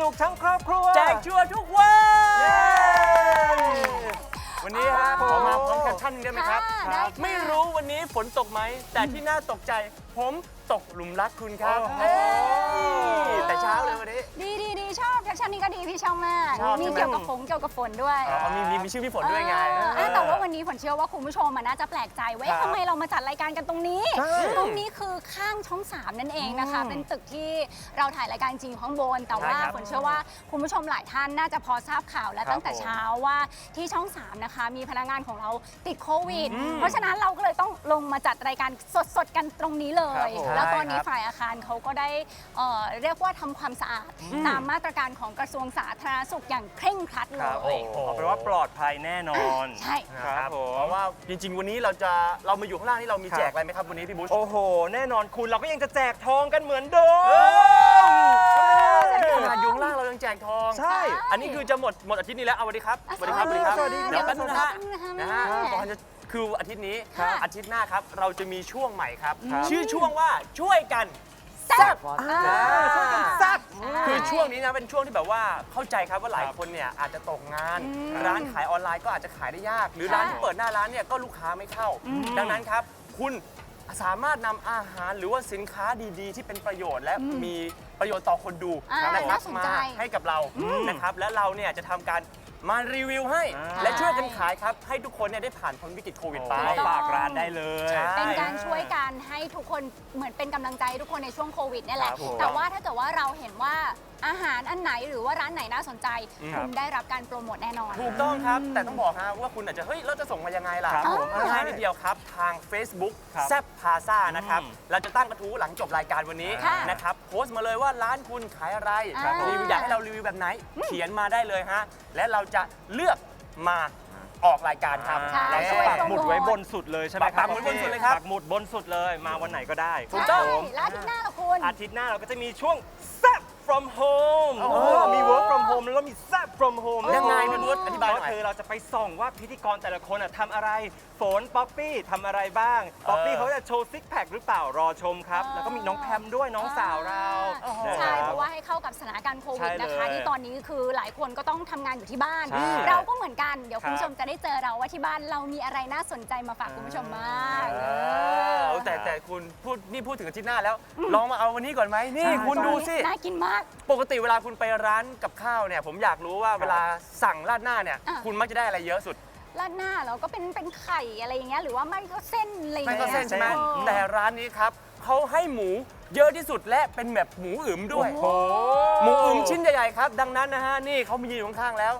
นุกทั้งครอบครัว แจกชัวร์ทุกวันเย้วันนี้ครับโอ้ขโหอมาพร้อมแคปชั่นหนึงได้ไหมครับค่ะได้ค่ะ ไม่รู้วันนี้ฝนตกไหม แต่ที่น่าตกใจ ผมตกหลุมรักคุณครับโอ้โหเอ้ยแต่เช้าเลยวันนี้ ดีดีดี ชอบแคปชั่นนี้ก็ดีพี่ชอบมาก ชอบมีใช่ไหมเกี่ยวกับฝนเกี่ยวกับฝนด้วย อ๋อมีมีมีชื่อพี่ฝนด้วยไง เออเออแต่ว่าวันนี้ฝนเชื่อว่าคุณผู้ชมอะน่าจะแปลกใจว่าเอ๊ะครับทำไมเรามาจัดรายการกันตรงนี้ ใช่ตรงนี้คือข้างช่อง 3 นั่นเองนะคะ อืมเป็นตึกที่เราถ่ายรายการจริงข้างบน แต่ว่าใช่ครับฝนเชื่อว่าคุณผู้ชมหลายท่านน่าจะพอทราบข่าวและครับตั้งแต่ผมเช้าว่าที่ช่อง 3 นะคะ มีพนักงานของเราติดโควิด อืมเพราะฉะนั้นเราก็เลยต้องลงมาจัดรายการสดๆกันตรงนี้เลครับยผมแล้วตอนนี้ใช่ครับฝ่ายอาคารเขาก็ได้เอ่อเรียกว่าทำความสะอาดตามมาตรการของกระทรวงสาธารณสุขอย่างเคร่งครัดเลครับยโอ้โหเอาเป็นว่าปลอดภัยแน่นอนใช่ ครับผมเพราะว่าจริง ๆ วันนี้เราจะเรามาอยู่ข้างล่างนี่เรามีครับ แจกอะไรไหมครับวันนี้พี่บุ๊ช โอ้โห แน่นอนคุณเราก็ยังจะแจกทองกันเหมือนเดิมขนาดอยู่ข้างล่างเรายังแจกทอง ใช่ อันนี้คือจะหมดหมดอาทิตย์นี้แล้วเอาสวัสดีครับสวัสดีครับสวัสดีครับสวัสดีเดี๋ยวแป๊บนึงนะฮะนะนะฮะฮะก่อนจะคืออาทิตย์นี้ ค่ะอาทิตย์หน้าครับ เราจะมีช่วงใหม่ครับ ครับ ชื่อช่วงว่าช่วยกัน แซ่บอ่าช่วยกันแซ่บคือช่วงนี้นะเป็นช่วงที่แบบว่าเข้าใจครับว่าหลายครับคนเนี่ยอาจจะตกงานอืมร้านขายออนไลน์ก็อาจจะขายได้ยาก หรือค่ะร้านที่เปิดหน้าร้านเนี่ยก็ลูกค้าไม่เข้าอืมดังนั้นครับ คุณสามารถนำอาหารหรือว่าสินค้าดีๆ ที่เป็นประโยชน์และอืมมีประโยชน์ต่อคนดูอ่านะครับน่าสนมาใจให้กับเราอืมนะครับและเราเนี่ยจะทำการ มารีวิวให้ อ่า และช่วยกันขายครับ ให้ทุกคนเนี่ยได้ผ่านพ้นวิกฤตโควิดไปไปฝากร้านได้เลย ใช่ เป็นการช่วยกันให้ทุกคนเหมือนเป็นกำลังใจให้ทุกคนในช่วงโควิดเนี่ยแหละ ครับผมแต่ว่าถ้าเกิดว่าเราเห็นว่า อาหารอันไหนหรือว่าร้านไหนน่าสนใจคคุรับณได้รับการโปรโมทแน่นอน ถูกต้องครับ แต่ต้องบอกฮะว่าคุณอาจจะ เฮ้ย เราจะส่งมายังไงล่ะครับผมง่ายนิดเดียวครับ ทาง Facebook ครับแซบพาซ่านะครับ อืมเราจะตั้งกระทู้หลังจบรายการวันนี้ค่ะนะครับ โพสต์มาเลยว่าร้านคุณขายอะไรครับผม รีวิวอยากให้เรารีวิวแบบไหน เขียนมาได้เลยฮะ และเราจะเลือกมาออกรายการครับใช่ และ ช่วยปักหมุดไว้บนสุดเลยใช่ไหมครับปักหมุดบนสุดเลยครับปักหมุดบนสุดเลยมาวันไหนก็ได้ถูกต้อง ใช่แล้วอาที่หน้าละคุณ อาทิตย์หน้าเราก็จะมีช่วงแซ่บ from home โอ้โหเออมี work from home แล้วก็มีแซ่บ from home ยังไงพี่บุ๊ชอธิบายหน่ก็อยคือเราจะไปส่องว่าพิธีกรแต่ละคนอะทำอะไรฝนป๊อปปี้ทำอะไรบ้าง ป๊อปปี้เขาจะโชว์ซิกแพคหรือเปล่ารอชมครับอ่าแล้วก็มีน้องแพมด้วยน้องสาวเราโอ้โหนคใช่ บ เพราะว่าให้เข้ากับสถานการณ์โควิดใช่เลยนะคะที่ตอนนี้คือหลายคนก็ต้องทำงานอยู่ที่บ้าน ใช่เราก็เหมือนกัน เดี๋ยวครับคุณผู้ชมจะได้เจอเราว่าที่บ้านเรามีอะไรน่าสนใจมาฝากคุณผู้ชมมากเออ เอาแต่แต่คุณพูดนี่พูดถึงอาทิตย์หน้าแล้ว ลองมาเอาวันนี้ก่อนไหมนี่ใช่คุณดูสิ น่ากินมากปกติเวลาคุณไปร้านกับข้าวเนี่ยผมอยากรู้ว่าเวลาสั่งราดหน้าเนี่ย อะ คุณมักจะได้อะไรเยอะสุด ราดหน้าเราก็เป็นเป็นไข่อะไรอย่างเงี้ยหรือว่าไม่ก็เส้นอะไรอย่างไม่เงี้ยก็เส้นใช่ไหมเออแต่ร้านนี้ครับเขาให้หมูเยอะที่สุดและเป็นแบบหมูอึมด้วยโอ้โหหมูอึมชิ้นใหญ่ๆครับ ดังนั้นนะฮะนี่เขามีอยู่ข้างๆแล้ว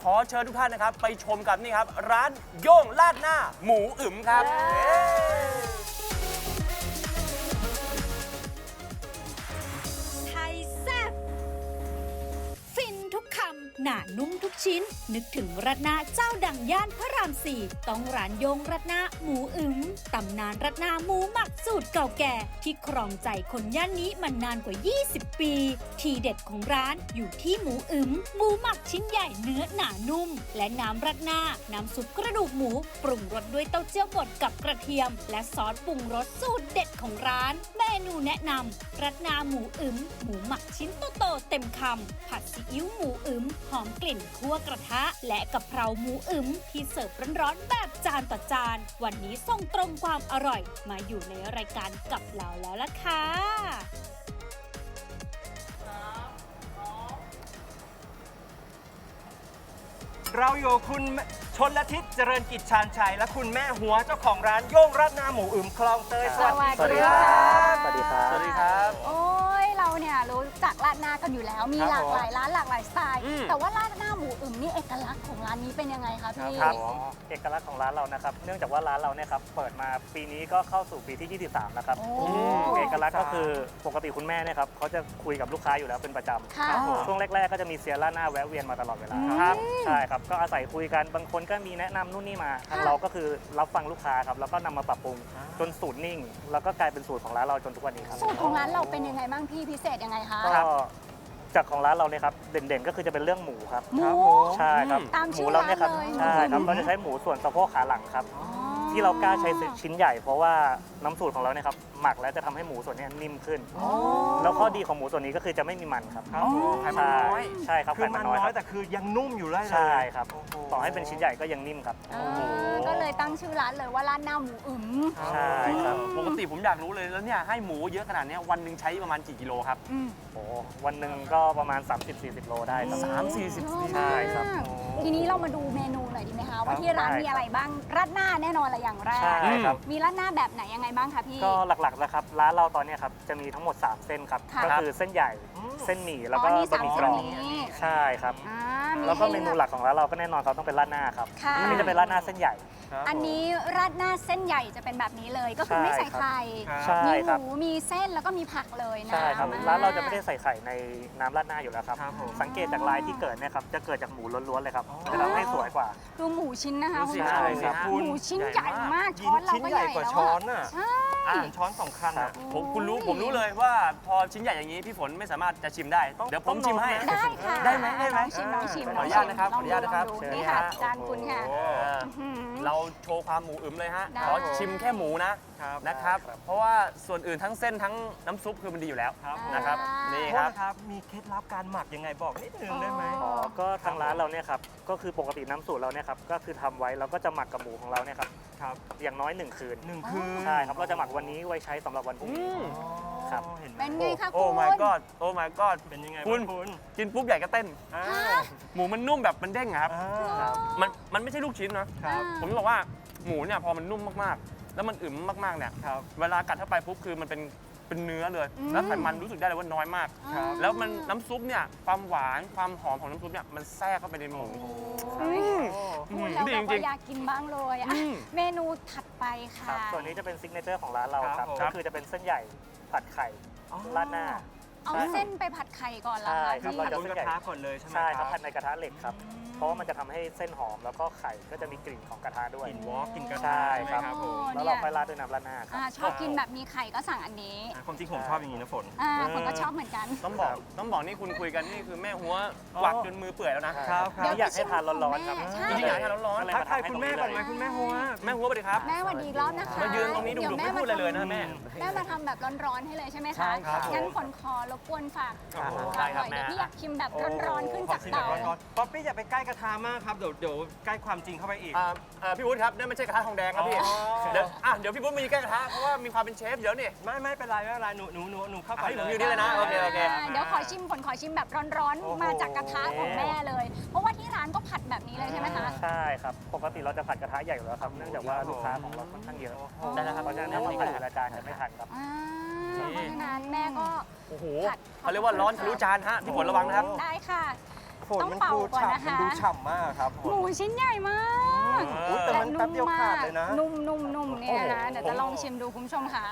ขอเชิญทุกท่านนะครับ ไปชมกับนี่ครับ ร้านโย่งราดหน้าหมูอึมครับไหนานุ่มทุกชิ้น นึกถึงรัดหน้าเจ้าดังย่านพระรามสี่ต้องร้านโยงรัดหน้าหมูอึมตำนานรัดหน้าหมูหมักสูตรเก่าแก่ ที่ครองใจคนย่านนี้มานานกว่า 20 ปี ทีเด็ดของร้านอยู่ที่หมูอึมหมูหมักชิ้นใหญ่เนื้อหนานุ่ม และน้ำรัดหน้าน้ำซุปกระดูกหมูปรุงรสด้วยเต้าเจี้ยวบดกับกระเทียม และซอสปรุงรสสูตรเด็ดของร้าน เมนูแนะนำรัดหน้าหมูอึมหมูหมักชิ้นโตๆเต็มคำผัดซีอิ๊วหมูอึมหอมกลิ่นคั่วกระทะ และกะเพราหมูอึมที่เสิร์ฟร้อนๆแบบจานต่อจาน วันนี้ส่งตรงความอร่อย มาอยู่ในรายการกับเราแล้วล่ะค่ะเราอยู่กับคุณชนละทิศเจริญกิจชาญชัยและคุณแม่หัวเจ้าของร้านโย่งราดหน้าหมูอึมคลองเตยสวัสดีสวัสดีครับ สวัสดีครับ สวัสดีครับ โอ้ยเราเนี่ยรู้ จักราดหน้ากันอยู่แล้ว มีครับหลากหลายร้านหลากหลายสไตล์ อืม แต่ว่าราดหน้าหมูอึมนี่เอกลักษณ์ของร้านนี้เป็นยังไงคะพี่ ครับอ๋อเอกลักษณ์ของร้านเรานะครับ เนื่องจากว่าร้านเราเนี่ยครับเปิดมาปีนี้ก็เข้าสู่ปีที่ 23 แล้วครับโอ้เอกลักษณ์ก็คือปกติคุณแม่เนี่ยครับเขาจะคุยกับลูกค้าอยู่แล้วเป็นประจค่ะำช่วงแรก ๆ ก็จะมีเซียร่าหน้าแวะเวียนมาตลอดเวลาครับใช่ครับก็อาศัยคุยกันบางคนก็มีแนะนำนู่นนี่มาทางค่ะ เราก็คือรับฟังลูกค้าครับแล้วก็นำมาปรับปรุงจนสูตรนิ่ง แล้วก็กลายเป็นสูตรของร้านเราจนทุกวันนี้ครับ สูตรของร้านเราเป็นยังไงบ้างพี่พิเศษยังไงคะ ก็จากของร้านเราเนี่ยครับเด่นๆก็คือจะเป็นเรื่องหมูครับหมู ใช่ครับตามหชื่มูอเราเนี่ยครับร้านเลยใช่ครับเราจะใช้หมูส่วนสะโพกขาหลังครับ อ๋อ ทที่เรากล้าใช้ชิ้นใหญ่เพราะว่าน้ำสูตรของเราเนี่ยครับหมักแล้วจะทำให้หมูส่วนเนี้ยนิ่มขึ้น แล้วข้อดีของหมูส่วนนี้ก็คือจะไม่มีมันครับครับผมไขมันน้อยใช่ครับคือไขมัมันนน้น้ออยยครับแต่คือยังนุ่มอยู่เลยใช่ครับโอ้โหต่อให้เป็นชิ้นใหญ่ก็ยังนิ่มครับ อ่าก็เลยตั้งชื่อร้านเลยว่าร้านหน้าหมูอึมใช่ครับ ปกติผมอยากรู้เลยแล้วเนี่ยให้หมูเยอะขนาดเนี้ยวันหนึ่งใช้ประมาณกี่กิโลครับ อืมโอ้วันหนึ่งก็ประมาณ 30-40 โลได้ครับ สามสี่สิบ ใช่ครับ ทีนี้เรามาดูเมนู หน่อยดีไหมคะว่าที่ร้านได้มีอะไรบ้างราดหน้าแน่นอนละอย่างแรก ใช่ครับ มีราดหน้าแบบไหนยังไงบ้างคะพี่ ก็หลักๆนะครับร้านเราตอนเนี้ยครับจะมีทั้งหมด 3 เส้นครับค่ะ ก็คือเส้นใหญ่เส้นหมี่แล้วก็อ๋อนี่บะหมี่กรอบสามเส้นนี้ ใช่ครับ อ่าแล้วก็ให้เมนูลือหลักของร้านเราก็แน่นอนเขาต้องเป็นราดหน้าครับค่ะ อันนี้จะเป็นราดหน้าเส้นใหญ่ ครับอันนี้ราดหน้าเส้นใหญ่จะเป็นแบบนี้เลย ก็คือใช่ไม่ใส่ครับไข่ครับใช่มีครับหมูมีเส้นแล้วก็มีผักเลยนะใช่ครับอ่ ร้านเราจะไม่ได้ใส่ไข่ในน้ำราดหน้าอยู่แล้วครับ ครับผม สังเกตจากลายที่เกิดเนี่ยครับจะเกิดจากหมูล้วนๆเลยครับอ๋อ จะทำให้สวยกว่า ดูหมูชิ้นนะคะดูคุณสิผู้ชใช่มครับ หมูชิ้นใหญ่มากยิช้อนเราชิ้นก็ใหใหญ่ญ่กว่าแล้วช้ออะนอะใช่เหมื อนช้อนสองคันอะผมคุณรู้ผมรู้เลยว่าพอชิ้นใหญ่อย่างนี้พี่ฝนไม่สามารถจะชิมได้ต้องเดี๋ยวผมต้องชิมให้ลองนะได้ค่ะได้ไหมได้ไหมลองชิมลองชิมขออนุญาตนะครับลงขออนุญาตนะครับลงดูเชิญนี่ค่ะนะฮะ จานคุณค่ะเอออื้อหือเราโชว์ความหมูอึมเลยฮะได้ ขอชิมแค่หมูนะครับนะครับ ครับ เพราะว่าส่วนอื่นทั้งเส้นทั้งน้ำซุปคือมันดีอยู่แล้วครับผม นะครับนี่โทคษรับ นะครับ มีเคล็ดลับการหมักยังไงบอกนิดนึงได้ไหม อ๋อก็ทางร้านเราเนี่ยครับก็คือปกติน้ำสูตรเราเนี่ยครับก็คือทำไว้แล้วก็จะหมักกับหมูของเราเนี่ยครับ ครับอย่างน้อยหนึ่งคืนหนึ่งคืนใช่ครับเราจะหมักวันนี้ไว้ใช้สำหรับวันพรุ่งนี้อืมครับอ๋อเห็นไหมเป็นไงคะโอ้คุณ my god โอ้ my god เป็นยังไงคุณ บ้างคุณกินปุ๊บใหญ่ก็เต้น อ่าหมูมันนุ่มแบบมันเด้งอะครับ อ่าครับ มันมันไม่ใช่ลูกชิ้นนะครับผมจะบอกว่าหมูเนี่ยพอมันนุ่มมากๆ แล้วมันอึมมากๆเนี่ยครับ เวลากัดเข้าไปปุ๊บคือมันเป็น เป็นเนื้อเลยอืมแล้วไขมันรู้สึกได้เลยว่าน้อยมากครับแล้วมันน้ำซุปเนี่ยความหวานความหอมของน้ำซุปเนี่ยมันแทรกเข้าไปในหมูอืมอืมพูดแล้วดีแบจบริว่างอยากกินบ้างเลยอะอืม เมนูถัดไปค่ะ ครับส่วนนี้จะเป็นซิกเนเจอร์ของร้านเราครับ ครับผม ก็คือจะเป็นเส้นใหญ่ผัดไข่อ๋อราดหน้า เอาใช่เส้นไปผัดไข่ก่อนละใช่คะครับพี่เราจะบนกระทะก่อนเลยใช่ไหมใช่ครับผัดในกระทะเหล็กครับ เพราะว่ามันจะทำให้เส้นหอมแล้วก็ไข่ก็จะมีกลิ่นของกระทะด้วย กลิ่นวอล์กกลิ่นกระใช่ทะใช่ไหมครับ ครับผม แล้วเราค่อยราดด้วยน้ำราดหน้าครับ อ่าชอบกินแบบมีไข่ก็สั่งอันนี้อะความจริงผมชอบอย่างนี้นะฝน อ่าคนก็ชอบเหมือนกัน ต้องบอกต้องบอกนี่คุณคุยกันนี่คือแม่หัวกวักจนมือเปื่อยแล้วนะครับครับนี่อยากให้ทานร้อนๆครับใช่ จริงๆอยากให้ทานร้อนๆ ก็เลยทักทายมคุณแม่ให้ก่อนไหมตรงคุณแม่หัวแม่หัวสวัสดีครับแม่สวัสดีอีกรอบนะคะมายืนตรงนี้ดุดี๋วๆไม่พูดอะไรเลยนะแม่ แม่มาทำแบบร้อนๆให้เลยใช่ไหมคะใช่ครับงั้นฝนขอรบกวนฝากโอ้โหหได้น่ครับอยแม่ เดี๋ยวพี่อยากชิมแบบร้อนๆขึ้นขอจากชิมแบบเตาร้อนๆป๊อปปี้อย่าไปใกล้กระทะมากครับเดี๋ยวเดี๋ยวใกล้ความจริงเข้าไปอีก อ่าอ่าพี่วุฒิครับนั่นไม่ใช่กระทะทองแดงครับพี่อ๋อ เดี๋ยวอะเดี๋ยวพี่วุฒิมีแก้กระทะเพราะว่ามีความเป็นเชฟเยอะนี่ ไม่ไม่เป็นไรไม่เป็นไรหนูหนูหนูหนูเข้าก่อนอะให้ผมเลอยู่นี่เลยนะโอเคโอเคอ่าเดี๋ยวขอชิมฝนขอชิมแบบร้อนโอ้โห ๆ มาจากกระทะของแม่เลย เพราะว่าที่ร้านก็ผัดแบบนี้เลยใช่ไหมคะ ใช่ครับ ปกติเราจะผัดกระทะใหญ่อยู่แล้วครับ เนื่องจากว่าลูกค้าของเราค่อนข้างเยอะได้แล้วครับ เพราะฉะนั้นถ้ามาผัดแต่ละจานจะไม่ทันครับ อ่าเพราะฉะนั้นแม่ก็โอ้โหผัดเขาเรียกว่าร้อนทะลุจานฮะพี่ฝนระวังนะครับ ได้ค่ะฝนต้องมันเป่าดูก่อนฉ่ำนะคะมันดูฉ่ำมากครับหมูชิ้นใหญ่มากอุ๊ยแต่มันแป๊บเดียวขาดเลยนะ นุ่มนุ่มนุ่มเนี่ยนะโอ้โหเดี๋ยวจะลองชิมดูคุณผู้ชมค่ะ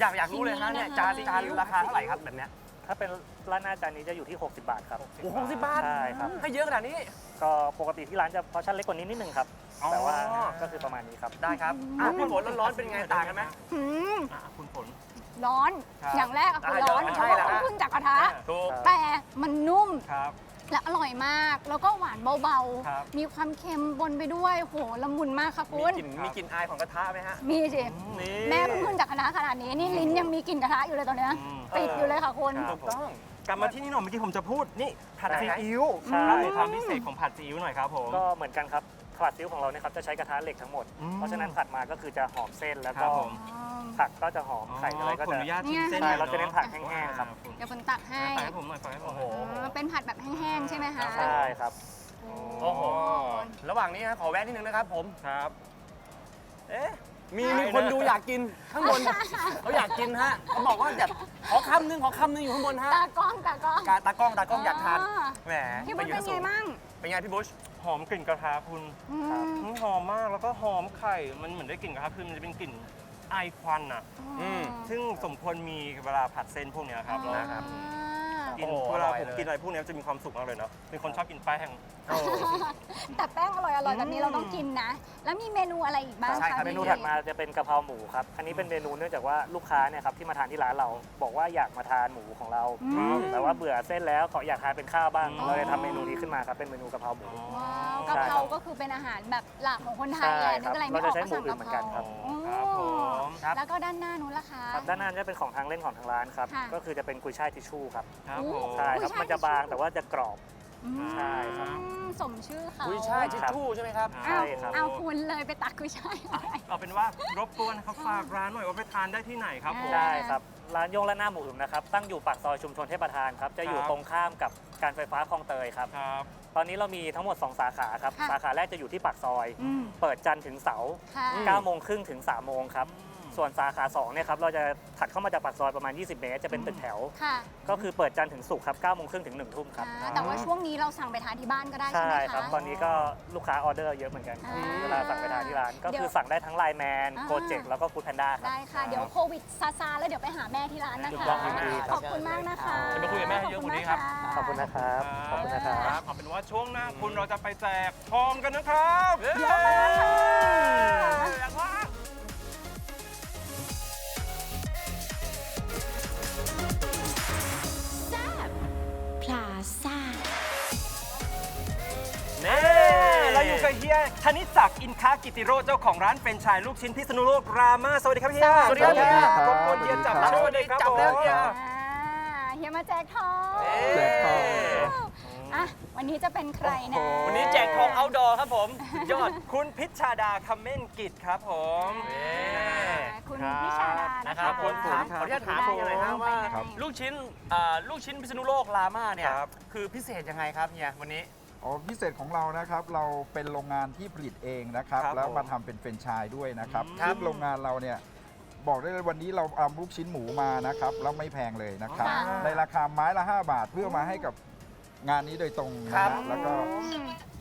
อยากอยากรู้เลยฮะเนี่ยจานจานราคาเท่าไหร่ครับแบบเนี้ย ถ้าเป็นร้านหน้าจานนี้จะอยู่ที่ 60 บาทครับ โอ้โหสิบบาทใช่ครับ ให้เยอะขนาดนี้ ก็ปกติที่ร้านจะพอชั่นเล็กกว่านี้นิดนึงครับ อ๋อ แต่ว่าก็คือประมาณนี้ครับ ได้ครับอะพี่ฝนร้อนๆเป็นไงต่างกันไหมหืมอะคุณฝน ร้อน ครับอย่างแรกอะคืออะร้อนเดี๋ยวเพราะว่าใช่แล้ว เพิ่งขึ้นจากกระทะ ถูก แต่มันนุ่ม ครับ และอร่อยมาก แล้วก็หวานเบาครับ ๆ มีความเค็มบนไปด้วยโหละมุนมากค่ะมีคุณกลิ่นมีกลิ่นอายของกระทะไหมฮะ มีสิ นี่ แม่เพิ่งขึ้นจากกระทะขนาดนี้นี่ลิ้นยังมีกลิ่นกระทะอยู่เลยตอนเนี้ยอืม ติดอยู่เลยค่ะคุณ ครับ ถูกต้องกลับมาที่นี่หน่อยเมื่อกี้ผมจะพูดนี่ผัดซีอิ๊วใช่ เล่าถึงความพิเศษของผัดซีอิ๊วหน่อยครับผม ก็เหมือนกันครับผัดซีอิ๊วของเราเนี่ยครับจะใช้กระทะเหล็กทั้งหมด อืมเพราะฉะนั้นผัดมาก็คือจะหอมเส้นแล้วครัก็บผม ผักก็จะหอมไข่อะไรก็ขอจะ อนุญาตชิมเนี่ยเส้นใช่หอยเราจะเน้นผัดอะแห้งๆครับอ่าเดี๋ยวฝนตักให้ฝากให้ผมหน่อยฝากให้ผมโอ้โหอ่าเป็นผัดแบบแห้งๆใช่ไหมคะใช่ครับ โอ้โห ระหว่างนี้ฮะขอแวะนิดนึงนะครับผมครับ เอ๊ะ มีมีคนดูอยากกินข้างบน เขาอยากกินฮะเขาบอกว่าอยากขอคำนึงขอคำนึงอยู่ข้างบนฮะตากล้องตากล้องการตากล้องตากล้องอยากทานอ่าแหมพี่บุญอยู่เป็นไงสูมั่งเป็นไงพี่บุช หอมกลิ่นกระทะคุณอืมอืม หอมมากแล้วก็หอมไข่ มันเหมือนได้กลิ่นกระทะคือมันจะเป็นกลิ่น ไอควันอะ อืม ซึ่งสมควรมีเวลาผัดเส้นพวกเนี้ยครับอ่านะครับโกินโอ้เวลาอร่อยผมเลย กินอะไรพวกเนี้ยจะมีความสุขมากเลยเนาะเป็นคนชอบกินแป้ง แต่แป้งอร่อยอร่อยๆแบบนี้เราต้องกินนะ แล้วมีเมนูอะไรอีกบ้างใช่ครัคะบเมพี่นูถัดมาจะเป็นกะเพราหมูครับ อันนี้เป็นเมนูเนื่องจากว่าลูกค้าเนี่ยครับที่มาทานที่ร้านเรา บอกว่าอยากมาทานหมูของเรา อืม แต่ว่าเบื่อเส้นแล้วเขาอยากทานเป็นข้าวบ้าง อ๋อ เราเลยทำเมนูนี้ขึ้นมาครับเป็นเมนูกะเพราหมู ว้าวใช่กะครับเพราก็คือเป็นอาหารแบบหลักของคนไทยใช่แหละนึครักบอะไรไม่เราอจะอกใช้ก็หมูสั่งอื่กะนเพเหมือนกัรานครับครับผม ครับ แล้วก็ด้านหน้านู้นล่ะคะ ครับด้านหน้าจะเป็นของทางเล่นของทางร้านครับ ค่ะ ก็คือจะเป็นกุยช่ายทิชชู่ครับ ครับผม ใช่ครับ กุยช่ายมันจะบางแต่ว่าจะกรอบ อืมใช่ครับ สมชื่อเขากุ้ยช่ายทิชชู่ใช่ไหมครับ ใช่เอาครับ เอาคุณเลยไปตักกุยช่ายอะไรเอาเป็นว่ารบกวนนะครับฝากร้านหน่อยว่าไปทานได้ที่ไหนครับผม ได้ครับ ร้านโยงและหน้าหมูอึมนะครับ ตั้งอยู่ปากซอยชุมชนเทพประธานครับ จะอยู่ครับ ตรงข้ามกับการไฟฟ้าคลองเตยครับ ครับ ตอนนี้เรามีทั้งหมด 2 สาขาครับ ค่ะ สาขาแรกจะอยู่ที่ปากซอย อืมเปิดจันทร์ถึงเสาร์ค่ะ 9โมงครึ่งถึง3โมงครับ ส่วนสาขา2เนี่ยครับเราจะถัดเข้ามาจากปากซอยประมาณ 20 เมตร จะเป็นตึกแถว ค่ะก็คือเปิดจันทร์ถึงศุกร์ครับ9โมงครึ่งถึง1ทุ่มครับ อ่าแต่ว่าช่วงนี้เราสั่งไปทานที่บ้านก็ได้ใช่ใช่ไหมคะ ครับ ตอนนี้ก็ลูกค้าออเดอร์เยอะเหมือนกันอ่าเวลาสั่งไปทานที่ร้าน ก็เดี๋ยวคือสั่งได้ทั้งไลน์แมนอ่า โปรเจกต์แล้วก็ฟู้ดแพนด้าครับ ได้ค่ะ เดี๋ยวโควิดซาซาแล้วเดี๋ยวไปหาแม่ที่ร้านนะถูกคะ ต้องยินดีครับขอบคุณมากนะคะจะไปคุยกับแม่ให้เยอะกว่านี้ครับ ขอบคุณนะครับ ขอบคุณนะครับครับเอาเป็นว่าช่วงหน้าคุณเราจะไปแจกทองกันนะครับเดี๋ย กับเฮียธนิศักดิ์อินคากิติโรจน์เจ้าของร้านเป็นชายลูกชิ้นพิษณุโลกรามาสวัสดีครับเฮียสวัสดีครับเฮียสวัสดีครับรบกวนเฮียจับสวัสดีครับช่วยเลยครับจับแล้วผมเฮียอ่าเฮียมาแจกทองแจกทองอะวันนี้จะเป็นใครนะโอ้โหวันนี้แจกทองเอาดอครับผมสุดยอดคุณพิชชาดาคัมเมนกิจครับผมเอ๊ะคุณครับพิชาดานะนะคคะรับผมครัถามบขออนุญาตถามยังไงฮะว่าครับลูกชิ้นอ่าลูกชิ้นพิษณุโลกลาม่าเนี่ยครับคือพิเศษยังไงครับเฮียวันนี้ อ๋อพิเศษของเรานะครับเราเป็นโรงงานที่ผลิตเองนะครับครับแล้วผมมาทำเป็นแฟรนไชส์ด้วยนะครับครับ ซึ่งโรงงานเราเนี่ยบอกได้เลยวันนี้เราเอาลูกชิ้นหมูมานะครับแล้วไม่แพงเลยนะครับ ค่ะ ในราคาไม้ละ 5 บาทเพื่อมาให้กับงานนี้โดยตรงนะครัฮะบ แล้วก็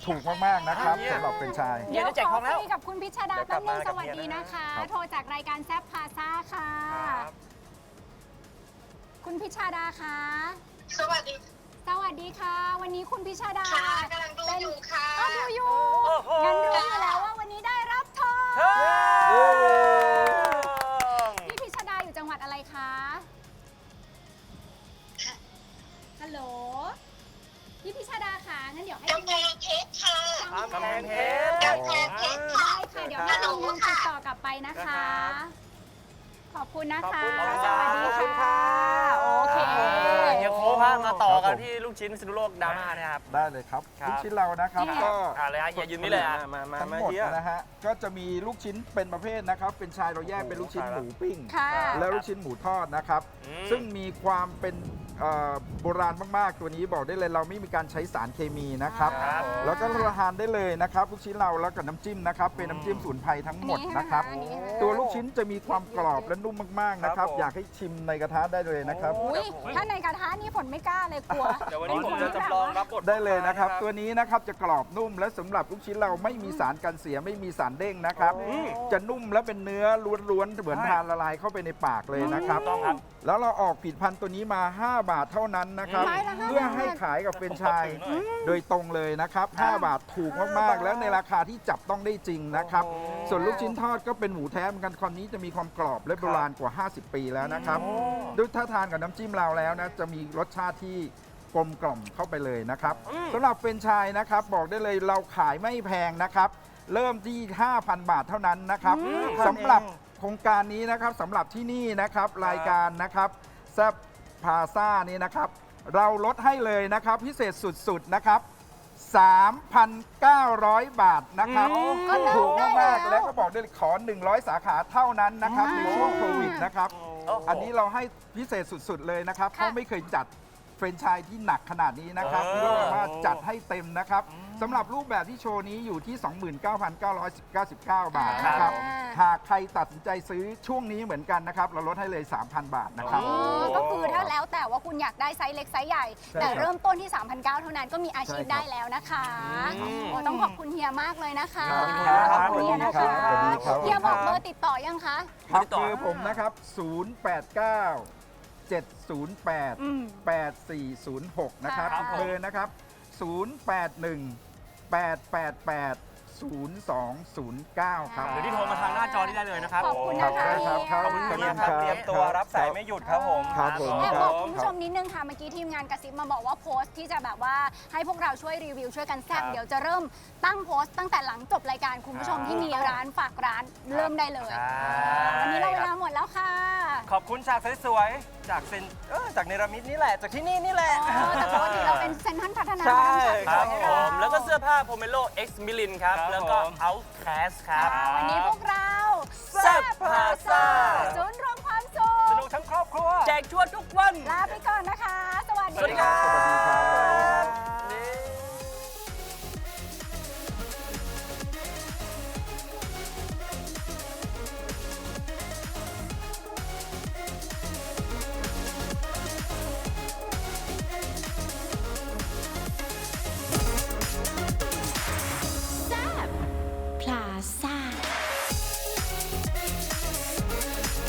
ถูกมากๆนะครับอ่าสำหรับแฟรนไชส์ เดี๋ยวจะแจกทองแล้วคุยกับคุณพิชาดาเดี๋ยวกแป๊ลับบนึมางกับสวัสดีเฮียนะนะคะ ครับ โทรจากรายการแซฟพาซ่าค่ะ ครับ คุณพิชาดาคะสวัสดี สวัสดีค่ะ วันนี้คุณพิชาดาค่ะกำลังดูเป็นอยู่ค่ะอ๋อดูอยู่โอ้โห งั้นรู้อยู่แล้วว่าวันนี้ได้รับทองเฮ้ยพี่พิชาดาอยู่จังหวัดอะไรคะฮัลโหลพี่พิชาดาค่ะงั้นเดี๋ยวให้กำแพงเพชรค่ะ กำแพงเพชร กำแพงเพชรค่ะได้ค่ะเดี๋ยวให้น้องเงินติดต่อกลับไปนะคะ ขอบคุณนะคะ ขอบคุณ กับนผมที่ลูกชิ้นพิษณุโลกดราม่าเนี่ยครับ ได้เลยครับครับ ลูกชิ้นเรานะครับนี่ก็อ่าเลยฮะเฮียยืนนี่เลยอะ มามาทั้งมาหมดเฮีย นะฮะก็จะมีลูกชิ้นเป็นประเภทนะครับ เป็นชายเราแยกเป็นลูกชิ้นหมูปิ้ง ค่ะ แล้วลูกชิ้นหมูทอดนะครับ อืม ซึ่งมีความเป็นเอ่อโบราณมากๆ ตัวนี้บอกได้เลยเราไม่มีการใช้สารเคมีนะครับ ครับ แล้วก็รับประทานได้เลยนะครับ ลูกชิ้นเราแล้วกับน้ำจิ้มนะครับ เป็นน้ำจิ้มสูนไพรทั้งหมดนะครับ อันนี้ค่ะ ตัวลูกชิ้นจะมีความกรอบและนุ่มมากๆนะครับ ครับผม อยากให้ชิมในกระทะได้เลยนะครับ อุ้ยถ้าในกระทะนี่ฝนไม่กล้าเลยกลัวเดี๋ยววันนี้ผมจะจำลองรับบทได้เลยนะครับ ตัวนี้นะครับจะกรอบนุ่มและสำหรับลูกชิ้นเราไม่มีสารกันเสียไม่มีสารเด้งนะครับจะนุ่มและเป็นเนื้อล้วนๆเหมือนทานละลายเข้าไปในปากเลยนะครับต้องครับ แล้วเราออกผลิดพันธุ์ตัวนี้มา 5 บาทเท่านั้นนะครับ ไม้ละห้าเพื่อให้ขายกับเฟรนไชายโดยตรงเลยนะครับ 5 บาทถูกมากๆ แล้วในราคาที่จับต้องได้จริงนะครับ ส่วนลูกชิ้นทอดก็เป็นหมูแท้เหมือนกันความนี้จะมีความกรอบและโบราณกว่า 50 ปีแล้วนะครับดูถ้าทานกับน้ำจิ้มเราแล้วนะจะมีรสชาติที่ กลมกล่อมเข้าไปเลยนะครับสำหรับเฟรนไชายนะครับ บอกได้เลยเราขายไม่แพงนะครับ เริ่มที่ 5,000 บาทเท่านั้นนะครับสำหรับโครงการนี้นะครับสำหรับที่นี่นะครับรายการนะครับแซบพาซ่านี่นะครับ เราลดให้เลยนะครับ พิเศษสุดๆนะครับ3,900 บาทนะครับก็ได้ถูกมากแล้วๆแล้วก็บอกได้เลยขอ 100 สาขาเท่านั้นนะครับอ่าในช่วงโควิดนะครับโอ้โหอันนี้เราให้พิเศษสุดๆเลยนะครับค่ะเขาไม่เคยจัด เฟรนไชส์ที่หนักขนาดนี้นะครับเออเราสามารถจัดให้เต็มนะครับสำหรับรูปแบบที่โชว์นี้อยู่ที่ 29,999 บาทนะครับ อ่า หากใครตัดสินใจซื้อช่วงนี้เหมือนกันนะครับ เราลดให้เลย 3,000 บาทนะครับ อ๋อก็คือถ้าแล้วแต่ว่าคุณอยากได้ไซส์เล็กไซส์ใหญ่ ใช่แต่ครับเริ่มต้นที่ 3,900 เท่านั้นก็มีอาชีพใช่ครับได้แล้วนะคะอืมโอ้ต้องขอบคุณเฮียมากเลยนะคะครับขอบคุณเฮียนะครัคะบสวัสดีครับ เฮียบอกเบอร์ติดต่อยังคะ ครับติดต่อ คือผมนะครับ 089 708 อืม8406 นะครับครับอีกเบอร์นะครับ 081 888 0209 ครับ หรือที่โทรมาทางหน้าจอนี้ได้เลยนะครับ ขอบคุณครันะบคะครับครับขอบคุณครับ ขอบคุณครับเตรียมตัวรับสายไม่หยุดครับผม ครับผม แอบคบรัอบกคุณผู้ชมนิดนึงค่ะ เมื่อกี้ทีมงานกระซิบมาบอกว่าโพสต์ที่จะแบบว่าให้พวกเราช่วยรีวิวช่วยกันแซบครับเดี๋ยวจะเริ่มตั้งโพสต์ตั้งแต่หลังจบรายการคุณผู้ชมที่มีร้านฝากร้านเริ่มได้เลยวันนี้เราเวลาหมดแล้วค่ะ ขอบคุณฉากสวยๆ จากเซนเออจากเนรมิตนี่แหละ จากที่นี่นี่แหละ อ๋อแต่ปกติเราเป็นเซนทรันพัฒนาใช่เราต้องคจัดรับสวยผมแล้วก็เสื้อผ้าโพเมโล X m i l i n ครับ ครับแล้วก็ ผม Outcast ครับค่ะวันนี้พวกเราแซ่บพลาซ่า ศูนย์รวมความสุขสนุกทั้งครอบครัว แจกชวนทุกวัน ลาไปก่อนนะคะ สวัสสวัสดีดีครัค่ะ บ